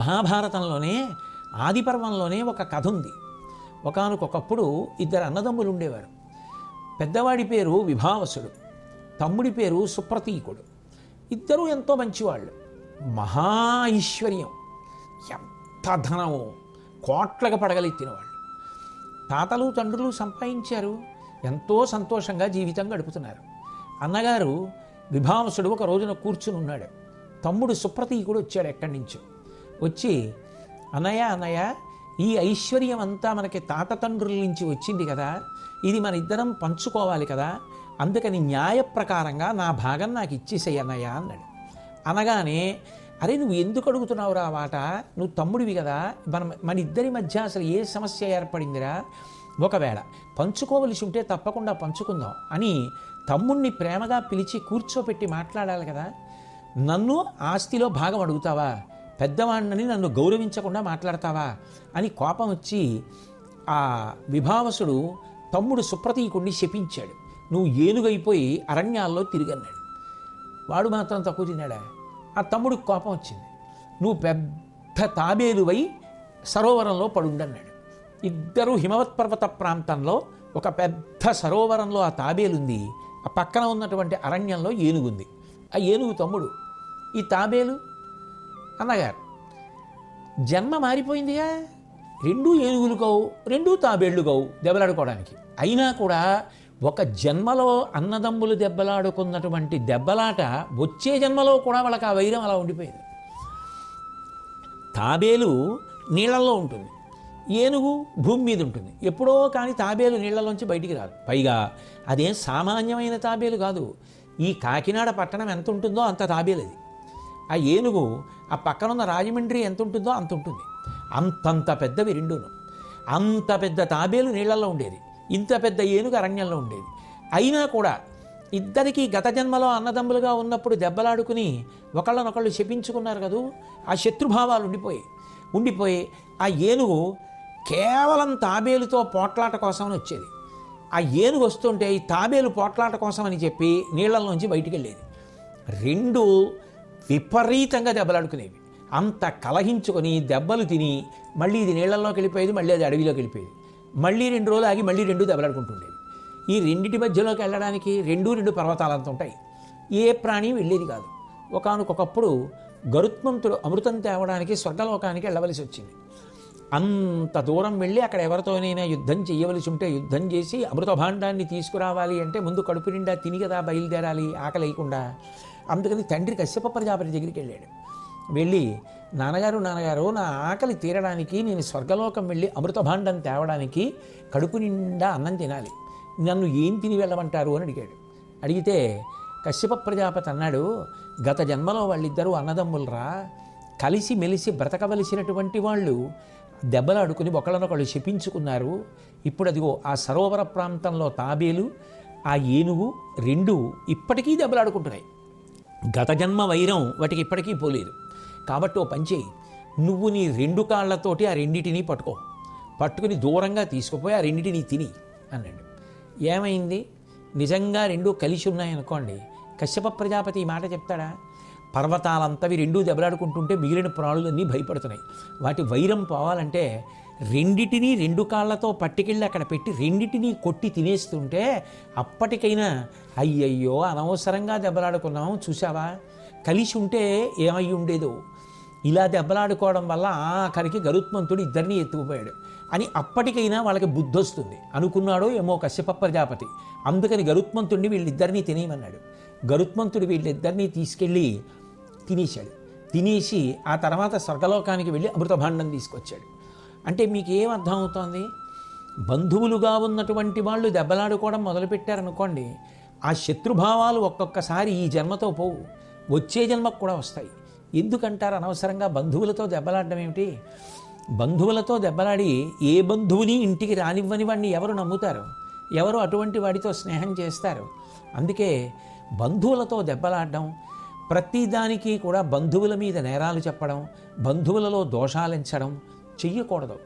మహాభారతంలోనే ఆదిపర్వంలోనే ఒక కథ ఉంది. ఒకనకొకప్పుడు ఇద్దరు అన్నదమ్ములు ఉండేవారు పెద్దవాడి పేరు విభావసుడు తమ్ముడి పేరు సుప్రతీకుడు. ఇద్దరూ ఎంతో మంచివాళ్ళు. మహా ఐశ్వర్యం. ఎంత ధనమో కోట్లకు పడగలెత్తినవాళ్ళు. తాతలు తండ్రులు సంపాదించారు. ఎంతో సంతోషంగా జీవితం గడుపుతున్నారు. అన్నగారు విభావసుడు ఒక రోజున కూర్చుని ఉన్నాడు తమ్ముడు సుప్రతీకుడు వచ్చాడు ఎక్కడి నుంచో వచ్చి అనయ అనయ ఈ ఐశ్వర్యం అంతా మనకి తాత తండ్రుల నుంచి వచ్చింది కదా ఇది మన ఇద్దరం పంచుకోవాలి కదా అందుకని న్యాయ ప్రకారంగా నా భాగం నాకు ఇచ్చేసేయి అన్నయ్య అన్నాడు. అనగానే అరే నువ్వు ఎందుకు అడుగుతున్నావు రా వాట? నువ్వు తమ్ముడివి కదా మన మన ఇద్దరి మధ్య అసలు ఏ సమస్య ఏర్పడిందిరా? ఒకవేళ పంచుకోవలసి ఉంటే తప్పకుండా పంచుకుందాం అని తమ్ముణ్ణి ప్రేమగా పిలిచి కూర్చోపెట్టి మాట్లాడాలి కదా నన్ను ఆస్తిలో భాగం అడుగుతావా? పెద్దవాడిని నన్ను గౌరవించకుండా మాట్లాడతావా అని కోపం వచ్చి ఆ విభావసుడు తమ్ముడు సుప్రతీకుణ్ణి శపించాడు. నువ్వు ఏనుగైపోయి అరణ్యాల్లో తిరిగన్నాడు. వాడు మాత్రం తక్కువ తిన్నాడా? ఆ తమ్ముడికి కోపం వచ్చింది. నువ్వు పెద్ద తాబేలువై సరోవరంలో పడుండన్నాడు. ఇద్దరు హిమవత్ పర్వత ప్రాంతంలో ఒక పెద్ద సరోవరంలో ఆ తాబేలుంది. ఆ పక్కన ఉన్నటువంటి అరణ్యంలో ఏనుగుంది. ఆ ఏనుగు తమ్ముడు. ఈ తాబేలు అన్నగారు జన్మ మారిపోయిందిగా? రెండూ ఏనుగులు కావు రెండూ తాబేళ్ళు కావు దెబ్బలాడుకోవడానికి. అయినా కూడా ఒక జన్మలో అన్నదమ్ములు దెబ్బలాడుకున్నటువంటి దెబ్బలాట వచ్చే జన్మలో కూడా వాళ్ళకి ఆ వైరం అలా ఉండిపోయింది. తాబేలు నీళ్ళల్లో ఉంటుంది. ఏనుగు భూమి మీద ఉంటుంది. ఎప్పుడో కానీ తాబేలు నీళ్ళలోంచి బయటికి రాదు. పైగా అదేం సామాన్యమైన తాబేలు కాదు. ఈ కాకినాడ పట్టణం ఎంత ఉంటుందో అంత తాబేలు అది ఆ ఏనుగు ఆ పక్కనున్న రాజమండ్రి ఎంత ఉంటుందో అంత ఉంటుంది అంతంత పెద్దవి రెండును అంత పెద్ద తాబేలు నీళ్ళలో ఉండేది. ఇంత పెద్ద ఏనుగు అరణ్యంలో ఉండేది. అయినా కూడా ఇద్దరికీ గత జన్మలో అన్నదమ్ములుగా ఉన్నప్పుడు దెబ్బలాడుకుని ఒకళ్ళనొకళ్ళు శపించుకున్నారు కదూ? ఆ శత్రుభావాలు ఉండిపోయి ఉండిపోయి ఆ ఏనుగు కేవలం తాబేలుతో పోట్లాట కోసమని వచ్చేది. ఆ ఏనుగు వస్తుంటే ఈ తాబేలు పోట్లాట కోసం అని చెప్పి నీళ్ళల్లోంచి బయటికి వెళ్ళేది రెండు విపరీతంగా దెబ్బలాడుకునేవి అంత కలహించుకొని దెబ్బలు తిని మళ్ళీ ఇది నీళ్ళల్లోకి వెళ్ళిపోయేది మళ్ళీ అది అడవిలోకి వెళ్ళిపోయేది. మళ్ళీ రెండు రోజులు ఆగి మళ్ళీ రెండు దెబ్బలాడుకుంటుండేవి ఈ రెండింటి మధ్యలోకి వెళ్ళడానికి రెండు రెండు పర్వతాలంత ఉంటాయి. ఏ ప్రాణి వెళ్ళేది కాదు. ఒకనకొకప్పుడు గరుత్మంతుడు అమృతం తేవడానికి స్వర్గలోకానికి వెళ్ళవలసి వచ్చింది. అంత దూరం వెళ్ళి అక్కడ ఎవరితోనైనా యుద్ధం చేయవలసి ఉంటే యుద్ధం చేసి అమృతభాండాన్ని తీసుకురావాలి అంటే ముందు కడుపు నిండా తిని కదా బయలుదేరాలి ఆకలి లేకుండా అందుకని తండ్రి కశ్యప ప్రజాపతి దగ్గరికి వెళ్ళాడు. వెళ్ళి నాన్నగారు నాన్నగారు నా ఆకలి తీరడానికి నేను స్వర్గలోకం వెళ్ళి అమృతభాండం తేవడానికి కడుపు నిండా అన్నం తినాలి. నన్ను ఏం తిని వెళ్ళమంటారు? అని అడిగాడు. అడిగితే కశ్యప ప్రజాపతి అన్నాడు గత జన్మలో వాళ్ళిద్దరూ అన్నదమ్ములరా. కలిసి మెలిసి బ్రతకవలసినటువంటి వాళ్ళు దెబ్బలాడుకుని ఒకళ్ళనొకళ్ళు శపించుకున్నారు. ఇప్పుడు అదిగో ఆ సరోవర ప్రాంతంలో తాబేలు ఆ ఏనుగు రెండు ఇప్పటికీ దెబ్బలాడుకుంటున్నాయి. గత జన్మ వైరం వాటికి ఇప్పటికీ పోలేదు. కాబట్టి ఓ పంచేయి నువ్వు నీ రెండు కాళ్ళతోటి ఆ రెండింటినీ పట్టుకో. పట్టుకుని దూరంగా తీసుకుపోయి ఆ రెండింటినీ తిని అన్నాడు. ఏమైంది? నిజంగా రెండు కలిసి ఉన్నాయనుకోండి. కశ్యప ప్రజాపతి ఈ మాట చెప్తాడా? పర్వతాలంతవి రెండూ దెబ్బలాడుకుంటుంటే మిగిలిన ప్రాణులన్నీ భయపడుతున్నాయి. వాటి వైరం పోవాలంటే రెండిటినీ రెండు కాళ్ళతో పట్టుకెళ్ళి అక్కడ పెట్టి రెండిటినీ కొట్టి తినేస్తుంటే అప్పటికైనా అయ్యయ్యో అనవసరంగా దెబ్బలాడుకున్నాం చూసావా కలిసి ఉంటే ఏమై ఉండేదో. ఇలా దెబ్బలాడుకోవడం వల్ల ఆఖరికి గరుత్మంతుడు ఇద్దరిని ఎత్తుకుపోయాడు. అని అప్పటికైనా వాళ్ళకి బుద్ధి వస్తుంది అనుకున్నాడో ఏమో కశ్యప ప్రజాపతి. అందుకని గరుత్మంతుడిని వీళ్ళిద్దరినీ తినేయమన్నాడు. గరుత్మంతుడు వీళ్ళిద్దరినీ తీసుకెళ్ళి తినేశాడు. తినేసి ఆ తర్వాత స్వర్గలోకానికి వెళ్ళి అమృతభాండం తీసుకొచ్చాడు. అంటే మీకు ఏం అర్థం అవుతోంది? బంధువులుగా ఉన్నటువంటి వాళ్ళు దెబ్బలాడుకోవడం మొదలుపెట్టారనుకోండి ఆ శత్రుభావాలు ఒక్కొక్కసారి ఈ జన్మతో పోవు. వచ్చే జన్మకు కూడా వస్తాయి. ఎందుకంటారు అనవసరంగా బంధువులతో దెబ్బలాడడం ఏమిటి? బంధువులతో దెబ్బలాడి ఏ బంధువుని ఇంటికి రానివ్వని వాడిని ఎవరు నమ్ముతారు? ఎవరు అటువంటి వాడితో స్నేహం చేస్తారు? అందుకే బంధువులతో దెబ్బలాడడం ప్రతిదానికి కూడా బంధువుల మీద నేరాలు చెప్పడం బంధువులలో దోషాలించడం చెయ్యకూడదు.